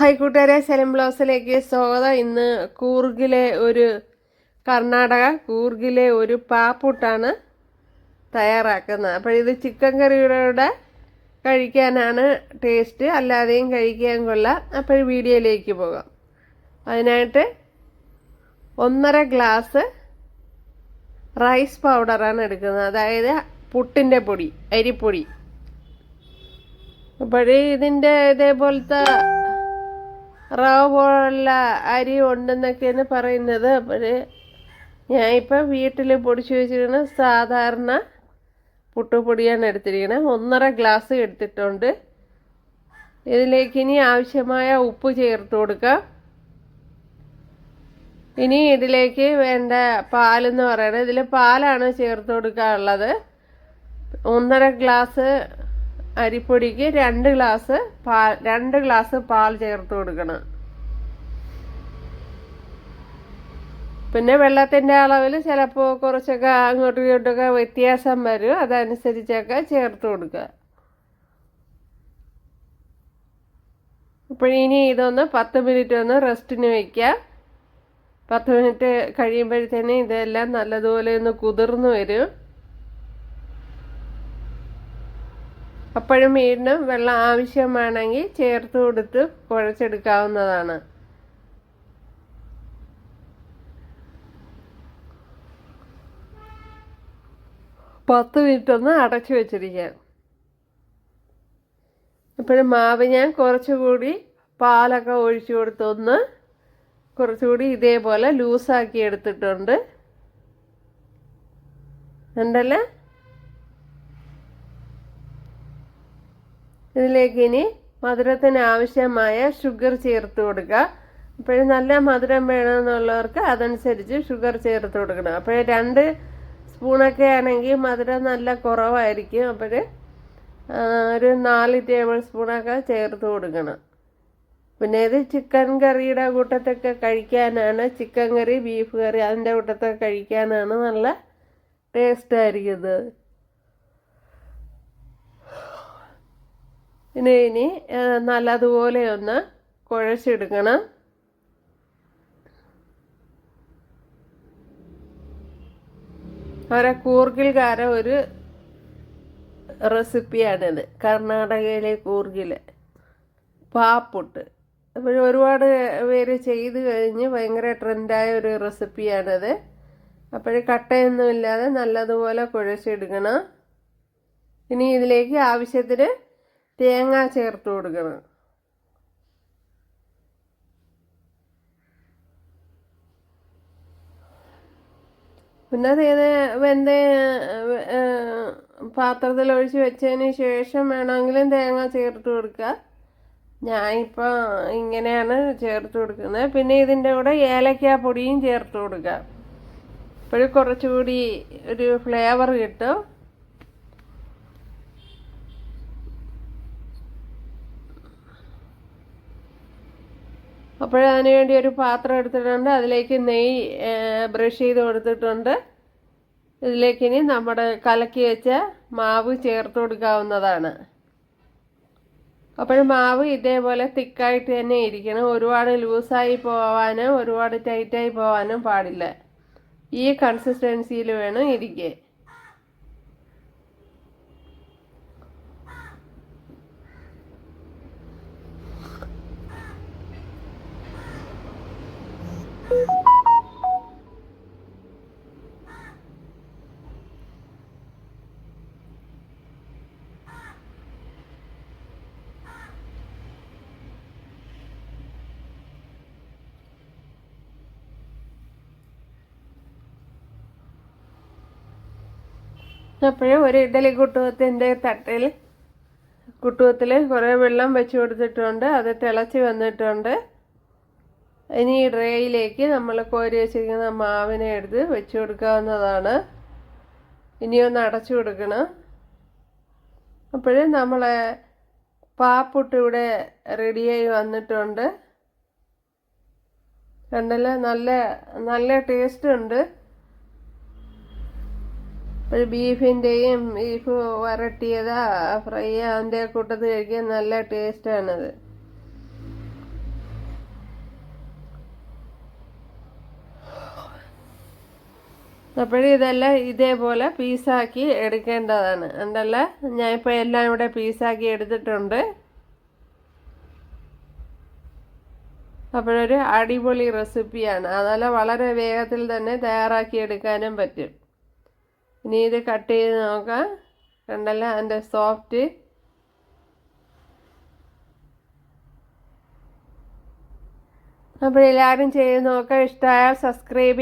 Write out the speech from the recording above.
Hi കൂട്ടുകാരെ സെലം ബ്ലൗസിലേക്ക് സ്വാഗതം. ഇന്ന് കൂർഗിലെ ഒരു കർണാടക കൂർഗിലെ ഒരു പാപ്പൂട്ടാണ് തയ്യാറാക്കുന്നത്. അപ്പോൾ ഇത് ചിക്കൻ കറിയുടെ കഴിക്കാനാണ് ടേസ്റ്റ്. അല്ലാതെയും കഴിക്കാൻ കൊള്ളാം. അപ്പോൾ വീഡിയോയിലേക്ക് പോകാം. അതിനായിട്ട് ഒന്നര ഗ്ലാസ് റൈസ് പൗഡറാണ് എടുക്കുന്നത്. അതായത് പുട്ടിന്റെ പൊടി അരിപ്പൊടി. അപ്പോഴേ ഇതിന്റെ ഇതേപോലത്തെ റവ പോലുള്ള അരി ഉണ്ടെന്നൊക്കെയാണ് പറയുന്നത്. അപ്പോൾ ഇപ്പം വീട്ടിൽ പൊടിച്ചു വെച്ചിരിക്കുന്ന സാധാരണ പുട്ടുപൊടിയാണ് എടുത്തിരിക്കുന്നത്. ഒന്നര ഗ്ലാസ് എടുത്തിട്ടുണ്ട്. ഇതിലേക്ക് ഇനി ആവശ്യമായ ഉപ്പ് ചേർത്ത് കൊടുക്കാം. ഇനി ഇതിലേക്ക് വേണ്ട പാലെന്ന് പറയുന്നത് ഇതിൽ പാലാണ് ചേർത്ത് കൊടുക്കാറുള്ളത് ഒന്നര ഗ്ലാസ് അരിപ്പൊടിക്ക് രണ്ട് ഗ്ലാസ് പാൽ രണ്ട് ഗ്ലാസ് പാൽ ചേർത്ത് കൊടുക്കണം. പിന്നെ വെള്ളത്തിന്റെ അളവിൽ ചിലപ്പോൾ കുറച്ചൊക്കെ അങ്ങോട്ടും ഇങ്ങോട്ടൊക്കെ വ്യത്യാസം വരും. അതനുസരിച്ചൊക്കെ ചേർത്ത് കൊടുക്കുക. അപ്പോൾ ഇനി ഇതൊന്ന് പത്ത് മിനിറ്റ് ഒന്ന് റെസ്റ്റിന് വയ്ക്കുക പത്ത് മിനിറ്റ് കഴിയുമ്പോഴത്തേന് ഇതെല്ലാം നല്ലതുപോലെ ഒന്ന് കുതിർന്ന് വരും. അപ്പോഴും വീണ്ടും വെള്ളം ആവശ്യമാണെങ്കിൽ ചേർത്ത് കൊടുത്ത് കുഴച്ചെടുക്കാവുന്നതാണ്. പത്ത് മിനിറ്റ് ഒന്ന് അടച്ചു വെച്ചിരിക്കാം ഇപ്പോഴും മാവ് ഞാൻ കുറച്ചുകൂടി പാലൊക്കെ ഒഴിച്ചു കൊടുത്തൊന്ന് കുറച്ചുകൂടി ഇതേപോലെ ലൂസാക്കി എടുത്തിട്ടുണ്ട്. ഉണ്ടല്ലേ? ഇതിലേക്ക് ഇനി മധുരത്തിന് ആവശ്യമായ ഷുഗർ ചേർത്ത് കൊടുക്കുക. അപ്പോഴും നല്ല മധുരം വേണമെന്നുള്ളവർക്ക് അതനുസരിച്ച് ഷുഗർ ചേർത്ത് കൊടുക്കണം. അപ്പോൾ രണ്ട് സ്പൂണൊക്കെ ആണെങ്കിൽ മധുരം നല്ല കുറവായിരിക്കും. അപ്പോൾ ഒരു നാല് ടേബിൾ സ്പൂണൊക്കെ ചേർത്ത് കൊടുക്കണം. പിന്നെ ഇത് ചിക്കൻ കറിയുടെ കൂട്ടത്തൊക്കെ കഴിക്കാനാണ്. ചിക്കൻ കറി ബീഫ് കറി അതിന്റെ കൂട്ടത്തൊക്കെ കഴിക്കാനാണ് നല്ല ടേസ്റ്റ് ആയിരിക്കുന്നത് ഇനി ഇനി നല്ലതുപോലെ ഒന്ന് കുഴച്ചെടുക്കണം. അവരെ കൂർഗിൽക്കാര ഒരു റെസിപ്പിയാണിത്. കർണാടകയിലെ കൂർഗിലെ. പാപ്പുട്ട്. അപ്പോൾ ഒരുപാട് പേര് ചെയ്ത് കഴിഞ്ഞ് ഭയങ്കര ട്രെൻഡായ ഒരു റെസിപ്പിയാണിത്. അപ്പോൾ കട്ടയൊന്നുമില്ലാതെ നല്ലതുപോലെ കുഴച്ചെടുക്കണം. ഇനി ഇതിലേക്ക് ആവശ്യത്തിന് തേങ്ങ ചേർത്ത് കൊടുക്കണം. പിന്നെ അത് വെന്ത പാത്രത്തിൽ ഒഴിച്ച് വെച്ചതിന് ശേഷം വേണമെങ്കിലും തേങ്ങ ചേർത്ത് കൊടുക്കുക. ഞാനിപ്പോൾ ഇങ്ങനെയാണ് ചേർത്ത് കൊടുക്കുന്നത്. പിന്നെ ഇതിന്റെ കൂടെ ഏലക്കാ പൊടിയും ചേർത്ത് കൊടുക്കുക. ഇപ്പോഴും കുറച്ചുകൂടി ഒരു ഫ്ലേവർ കിട്ടും. അപ്പോൾ അതിനുവേണ്ടി ഒരു പാത്രം എടുത്തിട്ടുണ്ട്. അതിലേക്ക് നെയ്യ് ബ്രഷ് ചെയ്ത് കൊടുത്തിട്ടുണ്ട്. ഇതിലേക്ക് ഇനി നമ്മുടെ കലക്കി വെച്ച മാവ് ചേർത്ത് കൊടുക്കാവുന്നതാണ്. അപ്പോൾ മാവ് ഇതേപോലെ തിക്കായിട്ട് തന്നെ ഇരിക്കണം. ഒരുപാട് ലൂസായി പോവാനും ഒരുപാട് ടൈറ്റായി പോവാനും പാടില്ല. ഈ കൺസിസ്റ്റൻസിയിൽ വേണം ഇരിക്കുക അപ്പോഴും ഒരു ഇഡലി കുട്ടുവത്തിന്റെ തട്ടിൽ കുട്ടുവത്തിൽ കുറേ വെള്ളം വെച്ച് കൊടുത്തിട്ടുണ്ട്. അത് തിളച്ച് വന്നിട്ടുണ്ട്. ഇനി ഈ ഡ്രേയിലേക്ക് നമ്മൾ കോരി വെച്ചിരിക്കുന്ന മാവിനെ എടുത്ത് വെച്ച് കൊടുക്കാവുന്നതാണ്. ഇനി ഒന്ന് അടച്ചു കൊടുക്കണം. അപ്പോഴും നമ്മളെ പാപ്പുട്ട് ഇവിടെ റെഡിയായി വന്നിട്ടുണ്ട്. കണ്ടല്ലേ നല്ല നല്ല ടേസ്റ്റ് ഉണ്ട്. ഒരു ബീഫിന്റെയും ബീഫ് വരട്ടിയതാ ഫ്രൈ അതിന്റെ കൂട്ടത്തിൽ കഴിക്കാൻ നല്ല ടേസ്റ്റാണത് അപ്പോഴും ഇതെല്ലാം ഇതേപോലെ പീസാക്കി എടുക്കേണ്ടതാണ്. ഞാൻ ഇപ്പോൾ എല്ലാം ഇവിടെ പീസാക്കി എടുത്തിട്ടുണ്ട്. അപ്പോഴൊരു അടിപൊളി റെസിപ്പിയാണ്. അതല്ല വളരെ വേഗത്തിൽ തന്നെ തയ്യാറാക്കി എടുക്കാനും പറ്റും. ഇനി ഇത് കട്ട് ചെയ്ത് നോക്കാം. കണ്ടല്ല? അതിന്റെ സോഫ്റ്റ്. അപ്പോൾ എല്ലാവരും ചെയ്ത് നോക്കാം. ഇഷ്ടമായാൽ സബ്സ്ക്രൈബ്